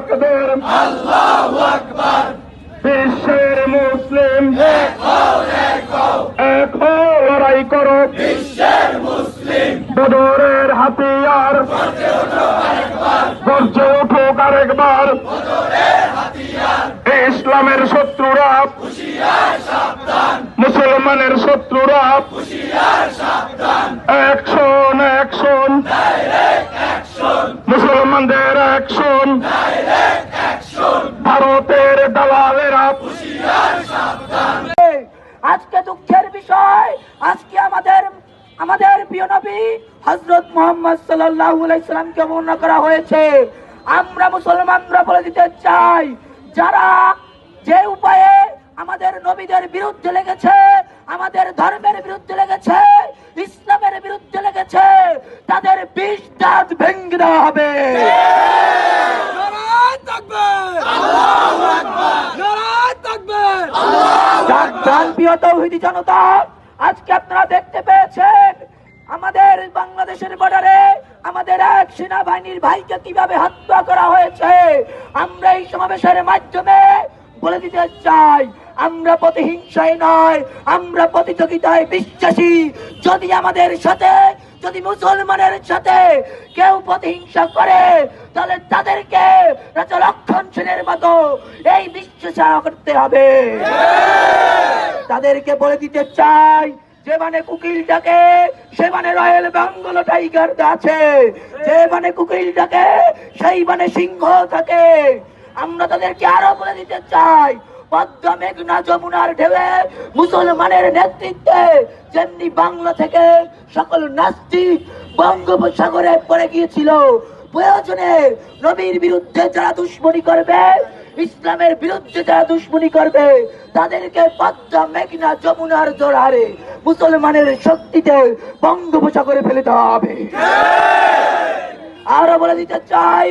আকবর। বিশ্বের মুসলিম। এক হও, লড়াই করো। মুসলিম। বদরের হাতিয়ার। গর্জে উঠুক আরেকবার। ইসলামের শত্রুরা। মুসলমানের শত্রুরা। অ্যাকশন অ্যাকশন মুসলমানদের অ্যাকশন। ভারতের দালালেরা আজকে দুঃখের বিষয়, আজকে আমাদের আমাদের প্রিয় নবী হজরত মোহাম্মদ সাল্লামকে বর্ণনা করা হয়েছে। আমরা মুসলমানরা বলে দিতে চাই, যারা যে উপায়ে আমাদের নবীদের বিরুদ্ধে লেগেছে, আমাদের ধর্মের বিরুদ্ধে লেগেছে, ইসলামের বিরুদ্ধে লেগেছে, তাদের বিষ দাঁত ভেঙে দেওয়া হবে। আজকে আপনারা দেখতে পেয়েছেন আমাদের বাংলাদেশের বর্ডারে আমাদের এক সেনাবাহিনীর ভাইকে কীভাবে হত্যা করা হয়েছে। আমরা এই সমাবেশের মাধ্যমে বলে দিতে চাই, আমরা প্রতিহিংসায় নয়, আমরা প্রতিযোগিতায় বিশ্বাসী। যদি আমাদের সাথে, যদি মুসলমানের সাথে কেউ প্রতিহিংসা করে, তাহলে তাদেরকে রাজা লক্ষণ সেনের মতো এই বিশ্বাস করতে হবে। তাদেরকে বলে দিতে চাই, যে মানে কুকিল ডাকে সে মানে রয়্যাল বেঙ্গল টাইগার আছে যে মানে কুকিল ডাকে সেই মানে সিংহ থাকে। আমরা তাদেরকে আরও বলে দিতে চাই, পদ্মা মেঘনা যমুনার ঢেউয়ে মুসলমানের নেতৃত্বে যেমনি বাংলা থেকে সকল নাস্তিক বঙ্গোপসাগরে পড়ে গিয়েছিল প্রয়োজনে নবীর বিরুদ্ধে যারা দুশ্মনী করবে, ইসলামের বিরুদ্ধে যারা দুশ্মনী করবে, তাদেরকে পদ্মা, মেঘনা, যমুনার জোড়ারে মুসলমানের শক্তিতে বঙ্গোপসাগরে ফেলে দেওয়া হবে। আরও বলে দিতে চাই